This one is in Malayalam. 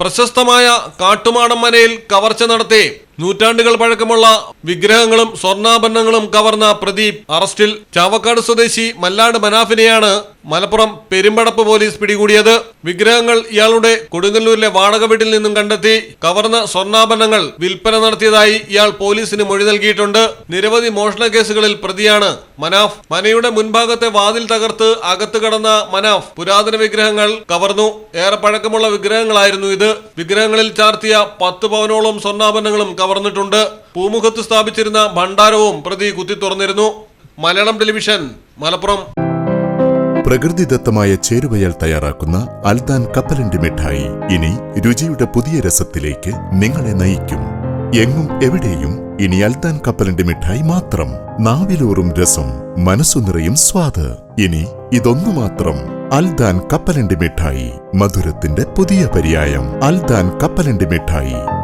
പ്രശസ്തമായ കാട്ടുമാടം മനയിൽ കവർച്ച നടത്തി. നൂറ്റാണ്ടുകൾ പഴക്കമുള്ള വിഗ്രഹങ്ങളും സ്വർണാഭരണങ്ങളും കവർന്ന പ്രദീപ് അറസ്റ്റിൽ ചാവക്കാട് സ്വദേശി മല്ലാട് മനാഫിനെയാണ് മലപ്പുറം പെരുമ്പടപ്പ് പോലീസ് പിടികൂടിയത്. വിഗ്രഹങ്ങൾ ഇയാളുടെ കൊടുങ്ങല്ലൂരിലെ വാടക വീട്ടിൽ നിന്നും കണ്ടെത്തി കവർന്ന സ്വർണാഭരണങ്ങൾ വിൽപ്പന നടത്തിയതായി ഇയാൾ പോലീസിന് മൊഴി നൽകിയിട്ടുണ്ട്. നിരവധി മോഷണ കേസുകളിൽ പ്രതിയാണ് മനാഫ്. മനയുടെ മുൻഭാഗത്തെ വാതിൽ തകർത്ത് അകത്ത് കടന്ന മനാഫ് പുരാതന വിഗ്രഹങ്ങൾ കവർന്നു. ഏറെ പഴക്കമുള്ള വിഗ്രഹങ്ങളായിരുന്നു ഇത്. വിഗ്രഹങ്ങളിൽ ചാർത്തിയ പത്ത് പവനോളം സ്വർണാഭരണങ്ങളും കവർന്നിട്ടുണ്ട് പൂമുഖത്ത് സ്ഥാപിച്ചിരുന്ന ഭണ്ഡാരവും പ്രതി കുത്തി തുറന്നിരുന്നു. മലയാളം ടെലിവിഷൻ മലപ്പുറം. പ്രകൃതിദത്തമായ ചേരുവയാൽ തയ്യാറാക്കുന്ന അൽദാൻ കപ്പലണ്ടി മിഠായി. ഇനി രുചിയുടെ പുതിയ രസത്തിലേക്ക് നിങ്ങളെ നയിക്കും. എങ്ങും എവിടെയും ഇനി അൽദാൻ കപ്പലണ്ടി മിഠായി മാത്രം. നാവിലൂറും രസം മനസ്സു നിറയും സ്വാദ്. ഇനി ഇതൊന്നു മാത്രം. അൽദാൻ കപ്പലണ്ടി മിഠായി മധുരത്തിന്റെ പുതിയ പര്യായം. അൽദാൻ കപ്പലണ്ടി മിഠായി.